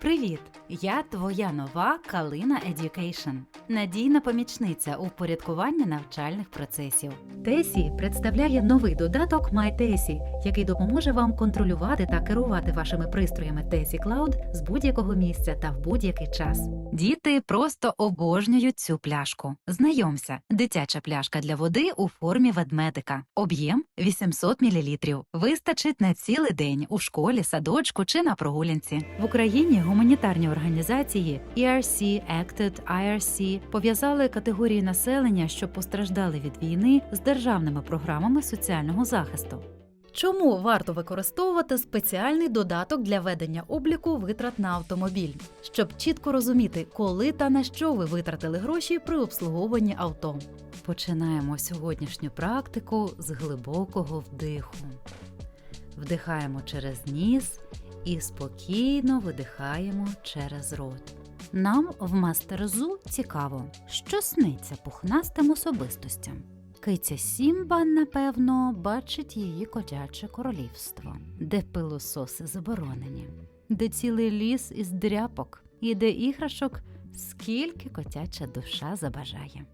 Привіт! Я твоя нова Калина Education. Надійна помічниця у впорядкуванні навчальних процесів. Тесі представляє новий додаток MyTesi, який допоможе вам контролювати та керувати вашими пристроями Тесі Cloud з будь-якого місця та в будь-який час. Діти просто обожнюють цю пляшку. Знайомся, дитяча пляшка для води у формі ведмедика. Об'єм 800 мл. Вистачить на цілий день у школі, садочку чи на прогулянці. В Україні гуманітарні організації ERC, ACTED, IRC пов'язали категорії населення, що постраждали від війни, з державними програмами соціального захисту. Чому варто використовувати спеціальний додаток для ведення обліку витрат на автомобіль, щоб чітко розуміти, коли та на що ви витратили гроші при обслуговуванні авто? Починаємо сьогоднішню практику з глибокого вдиху. Вдихаємо через ніс і спокійно видихаємо через рот. Нам в мастерзу цікаво, що сниться пухнастим особистостям. Киця Сімба, напевно, бачить її котяче королівство, де пилососи заборонені, де цілий ліс із дряпок і де іграшок, скільки котяча душа забажає.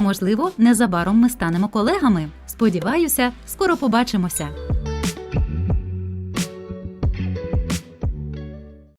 Можливо, незабаром ми станемо колегами. Сподіваюся, скоро побачимося.